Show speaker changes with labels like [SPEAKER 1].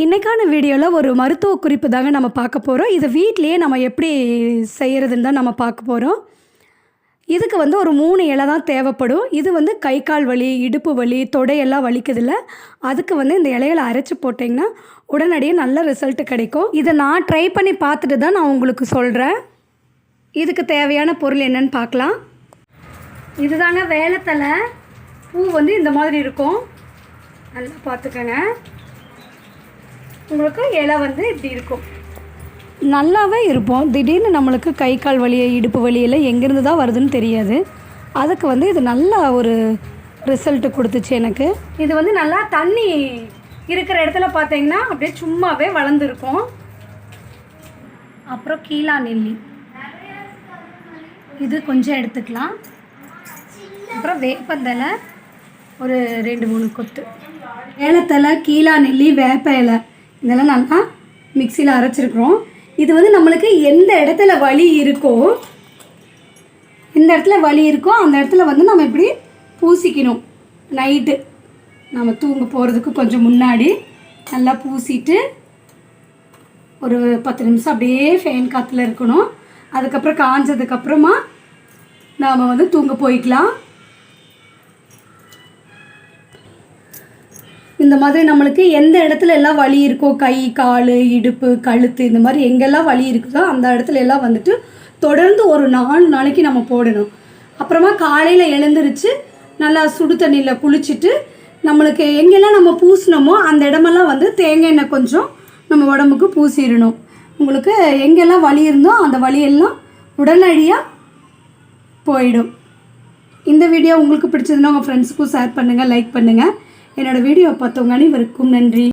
[SPEAKER 1] இன்றைக்கான வீடியோவில் ஒரு மருத்துவ குறிப்பு தாங்க நம்ம பார்க்க போகிறோம் இதை வீட்லேயே நம்ம எப்படி செய்கிறதுன்னு தான் நம்ம பார்க்க போகிறோம் இதுக்கு வந்து ஒரு மூணு இலை தான் தேவைப்படும். இது வந்து கை கால் வலி இடுப்பு வலி தொடையெல்லாம் வலிக்குதுல்ல. அதுக்கு வந்து இந்த இலைகளை அரைச்சி போட்டிங்கன்னா உடனடியே நல்ல ரிசல்ட் கிடைக்கும். இதை நான் ட்ரை பண்ணி பார்த்துட்டு தான் நான் உங்களுக்கு சொல்கிறேன் இதுக்கு தேவையான பொருள் என்னன்னு பார்க்கலாம். இதுதாங்க வேலைத்தலை. பூ வந்து இந்த மாதிரி இருக்கும். நல்லா பார்த்துக்கோங்க. உங்களுக்கு இலை வந்து இப்படி இருக்கும். நல்லாவே இருப்போம். திடீர்னு நம்மளுக்கு கை கால் வலி இடுப்பு வலி எல்லாம் எங்கேருந்து தான் வருதுன்னு தெரியாது. அதுக்கு வந்து இது நல்ல ஒரு ரிசல்ட் கொடுத்துச்சு எனக்கு. இது வந்து நல்லா தண்ணி இருக்கிற இடத்துல பார்த்தீங்கன்னா அப்படியே சும்மாவே வளர்ந்துருக்கும். அப்புறம் கீழா நெல்லி. இது கொஞ்சம் எடுத்துக்கலாம். அப்புறம் வேப்பந்தலை ஒரு ரெண்டு மூணு கொத்து. ஏலத்தலை கீழா நெல்லி வேப்ப இலை. இதெல்லாம் நல்லா மிக்சியில் அரைச்சிருக்கிறோம். இது வந்து நம்மளுக்கு எந்த இடத்துல வலி இருக்கோ எந்த இடத்துல வலி இருக்கோ அந்த இடத்துல வந்து நம்ம இப்படி பூசிக்கணும். நைட்டு நம்ம தூங்க போகிறதுக்கு கொஞ்சம் முன்னாடி நல்லா பூசிட்டு ஒரு பத்து நிமிஷம் அப்படியே ஃபேன் காற்றுல இருக்கணும். அதுக்கப்புறம் காஞ்சதுக்கப்புறமா நாம் வந்து தூங்க போய்க்கலாம். இந்த மாதிரி நம்மளுக்கு எந்த இடத்துல எல்லாம் வலி இருக்கோ கை கால் இடுப்பு கழுத்து இந்த மாதிரி எங்கெல்லாம் வலி இருக்குதோ அந்த இடத்துல எல்லாம் வந்துட்டு தொடர்ந்து ஒரு நாலு நாளைக்கு நம்ம போடணும். அப்புறமா காலையில் எழுந்திரிச்சு நல்லா சுடு தண்ணியில் குளிச்சுட்டு நம்மளுக்கு எங்கெல்லாம் நம்ம பூசினோமோ அந்த இடமெல்லாம் வந்து தேங்காய் எண்ணெய் கொஞ்சம் நம்ம உடம்புக்கு பூசிடணும். உங்களுக்கு எங்கெல்லாம் வலி இருந்தோ அந்த வலியெல்லாம் உடனடியாக போயிடும். இந்த வீடியோ உங்களுக்கு பிடிச்சதுன்னா உங்கள் ஃப்ரெண்ட்ஸுக்கும் ஷேர் பண்ணுங்கள் லைக் பண்ணுங்கள் என்னோடய வீடியோ பார்த்தவங்க அனைவருக்கும் நன்றி.